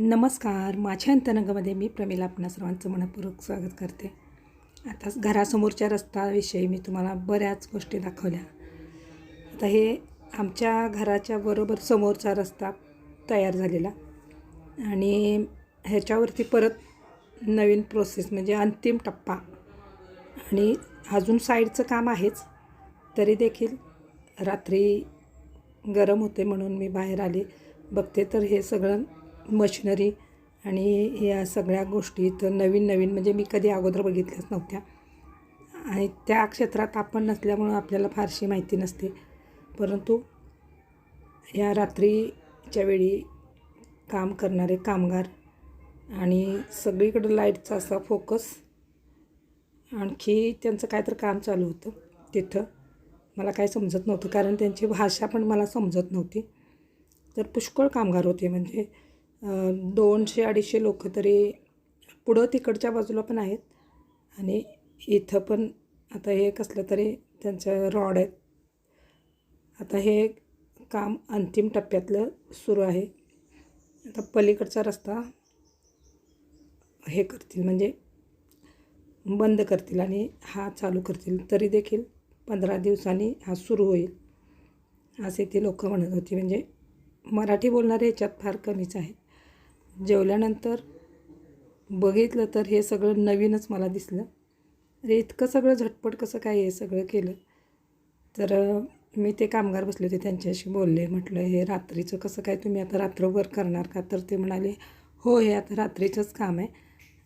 नमस्कार. माझ्या अंतरंगामध्ये मी प्रमिला आपणा सर्वांचं मनपूर्वक स्वागत करते. आता घरासमोरच्या रस्त्याविषयी मी तुम्हाला बऱ्याच गोष्टी दाखवल्या. आता हे आमच्या घराच्या बरोबर समोरचा रस्ता तयार झालेला आणि ह्याच्यावरती परत नवीन प्रोसेस म्हणजे अंतिम टप्पा. आणि अजून साईडचं काम आहेच. तरी देखील रात्री गरम होते म्हणून मी बाहेर आले. बघते तर हे सगळं मशिनरी आणि या सगळ्या गोष्टी तर नवीन नवीन म्हणजे मी कधी अगोदर बघितल्याच नव्हत्या. आणि त्या क्षेत्रात आपण नसल्यामुळं आपल्याला फारशी माहिती नसते. परंतु या रात्रीच्या वेळी काम करणारे कामगार आणि सगळीकडं लाईटचा असा फोकस आणखी त्यांचं काय तर काम चालू होतं तिथं. मला काय समजत नव्हतं कारण त्यांची भाषा पण मला समजत नव्हती. तर पुष्कळ कामगार होते म्हणजे दोनशे अडीचशे लोक तरी पुढं तिकडच्या बाजूला पण आहेत. आणि इथं पण आता हे कसलं तरी त्यांचं रॉड आहेत. आता हे काम अंतिम टप्प्यातलं सुरू आहे. आता पलीकडचा रस्ता हे करतील म्हणजे बंद करतील आणि हा चालू करतील. तरी देखील पंधरा दिवसांनी हा सुरू होईल असे ते लोक म्हणत होते. म्हणजे मराठी बोलणारे याच्यात फार कमीच आहेत. जेवल्यानंतर बघितलं तर हे सगळं नवीनच मला दिसलं. अरे इतकं सगळं झटपट कसं काय हे सगळं केलं? तर मी ते कामगार बसले होते त्यांच्याशी बोलले. म्हटलं हे रात्रीचं कसं काय तुम्ही आता रात्रभर करणार का? तर ते म्हणाले हो हे आता रात्रीचंच काम आहे.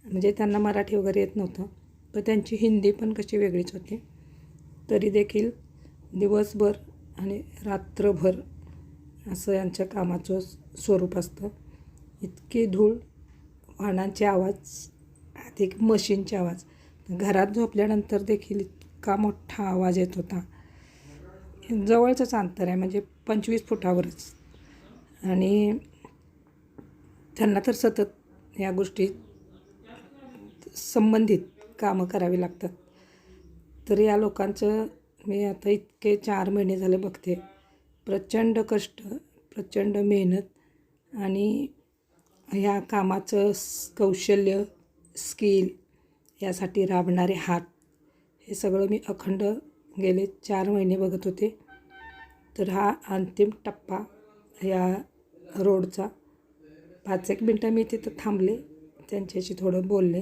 म्हणजे त्यांना मराठी वगैरे येत नव्हतं. तर त्यांची हिंदी पण कशी वेगळीच होती. तरी देखील दिवसभर आणि रात्रभर असं यांच्या कामाचं स्वरूप असतं. इतकी धूळ वाहनांचे आवाज अधिक मशीनचे आवाज. घरात झोपल्यानंतर देखील इतका मोठा आवाज येत होता. जवळचंच अंतर आहे म्हणजे पंचवीस फुटावरच. आणि त्यांना तर सतत या गोष्टी संबंधित कामं करावी लागतात. तर या लोकांचं मी आता इतके चार महिने झाले बघते. प्रचंड कष्ट प्रचंड मेहनत आणि ह्या कामाचं कौशल्य स्किल यासाठी राबणारे हात. हे सगळं मी अखंड गेले चार महिने बघत होते. तर हा अंतिम टप्पा या रोडचा. पाच एक मिनटं मी तिथं थांबले त्यांच्याशी थोडं बोलले.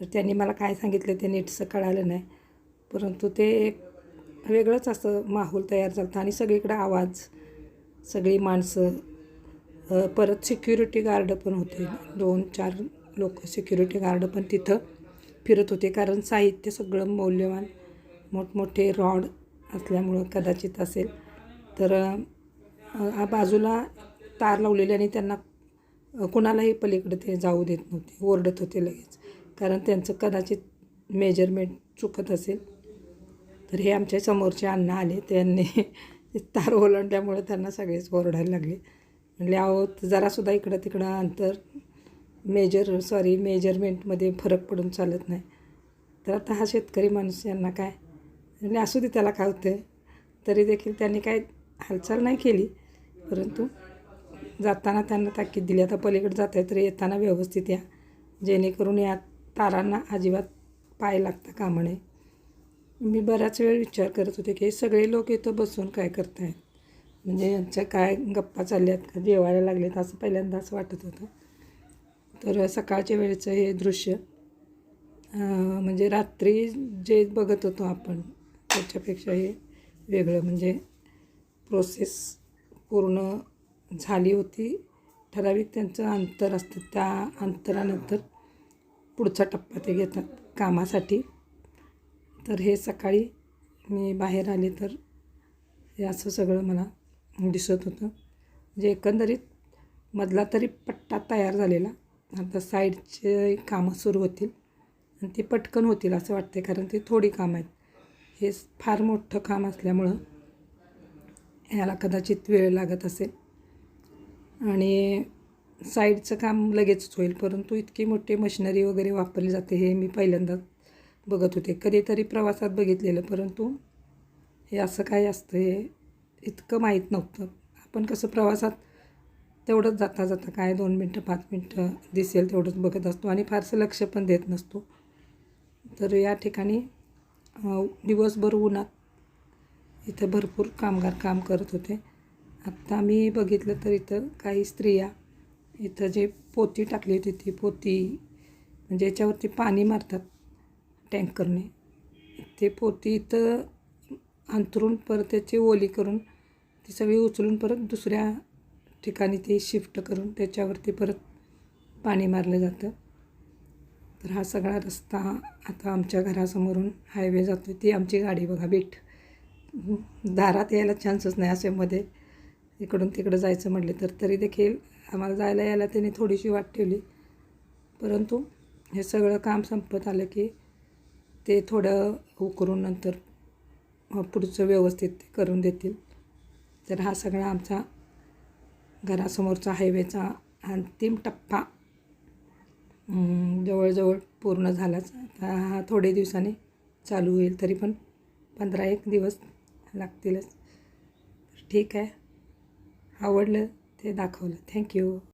तर त्यांनी मला काय सांगितलं ते नीटसं कळालं नाही. परंतु ते एक वेगळंच असं माहोल तयार झालं आणि सगळीकडं आवाज सगळी माणसं परत सिक्युरिटी गार्ड पण होते. दोन चार लोक सिक्युरिटी गार्ड पण तिथं फिरत होते. कारण साहित्य सगळं मौल्यवान मोठमोठे रॉड असल्यामुळं कदाचित असेल. तर आ बाजूला तार लावलेले आणि त्यांना कुणालाही पलीकडे ते जाऊ देत नव्हते. ओरडत होते लगेच. कारण त्यांचं कदाचित मेजरमेंट चुकत असेल. तर हे आमच्या समोरचे अण्णा आले. त्यांनी तार ओलांडल्यामुळे त्यांना सगळेच ओरडायला लागले. म्हणले अहो जरासुद्धा इकडं तिकडं अंतर मेजर सॉरी मेजरमेंटमध्ये फरक पडून चालत नाही. तर आता हा शेतकरी माणूस यांना काय? म्हणजे असू दे त्याला काय होतं तरी देखील त्यांनी काय हालचाल नाही केली. परंतु जाताना त्यांना ताकीद दिली. आता पलीकडे जात आहे तर येताना व्यवस्थित या. जेणेकरून या तारांना अजिबात पाय लागता कामा नये. मी बराच वेळ विचार करत होते की हे सगळे लोक इथं बसून काय करत आहेत म्हणजे यांच्या काय गप्पा चालल्यात का? जेवायला लागलेत असं पहिल्यांदा असं वाटत होतं. तर सकाळच्या वेळेचं हे दृश्य म्हणजे रात्री जे बघत होतो आपण त्याच्यापेक्षा हे वेगळं. म्हणजे प्रोसेस पूर्ण झाली होती. ठराविक त्यांचं अंतर असतं. त्या अंतरानंतर पुढचा टप्पा ते घेतात कामासाठी. तर हे सकाळी मी बाहेर आले तर हे असं सगळं मला दिसत होतं. म्हणजे एकंदरीत मधला तरी पट्टा तयार झालेला. आता साईडचे कामं सुरू होतील आणि ती पटकन होतील असं वाटते कारण ती थोडी कामं आहेत. हे फार मोठं काम असल्यामुळं ह्याला कदाचित वेळ लागत असेल. आणि साईडचं काम लगेचच होईल परंतु इतकी मोठी मशिनरी वगैरे वापरली जाते हे मी पहिल्यांदा बघत होते. कधीतरी प्रवासात बघितलेलं परंतु हे असं काय असतं हे इतकं माहीत नव्हतं. आपण कसं प्रवासात तेवढंच जाता जाता काय दोन मिनटं पाच मिनटं दिसेल तेवढंच बघत असतो आणि फारसं लक्ष पण देत नसतो. तर या ठिकाणी दिवसभर उन्हात इथं भरपूर कामगार काम करत होते. आत्ता मी बघितलं तर इथं काही स्त्रिया इथं जे पोती टाकली होती ती पोती म्हणजे याच्यावरती पाणी मारतात टँकरने. ते पोती इथं अंथरून परत त्याची ओली करून ती सगळी उचलून परत दुसऱ्या ठिकाणी ती शिफ्ट करून त्याच्यावरती परत पाणी मारलं जातं. तर हा सगळा रस्ता आता आमच्या घरासमोरून हायवे जातो ती आमची गाडी बघा बीट. दारात यायला चान्सच नाही असे मध्ये. इकडून तिकडं जायचं म्हटले तर तरी देखील आम्हाला जायला यायला त्यांनी थोडीशी वाट ठेवली. परंतु हे सगळं काम संपत आलं की ते थोडं उकरून नंतर पुढचं व्यवस्थित ते करून देतील. तर हा सगळा आमचा घरासमोरचा हायवेचा अंतिम टप्पा जवळजवळ पूर्ण झालाच. आता हा थोडे दिवसांनी चालू होईल तरी पण पंधरा एक दिवस लागतीलच. ठीक आहे. आवडलं ते दाखवलं. थँक्यू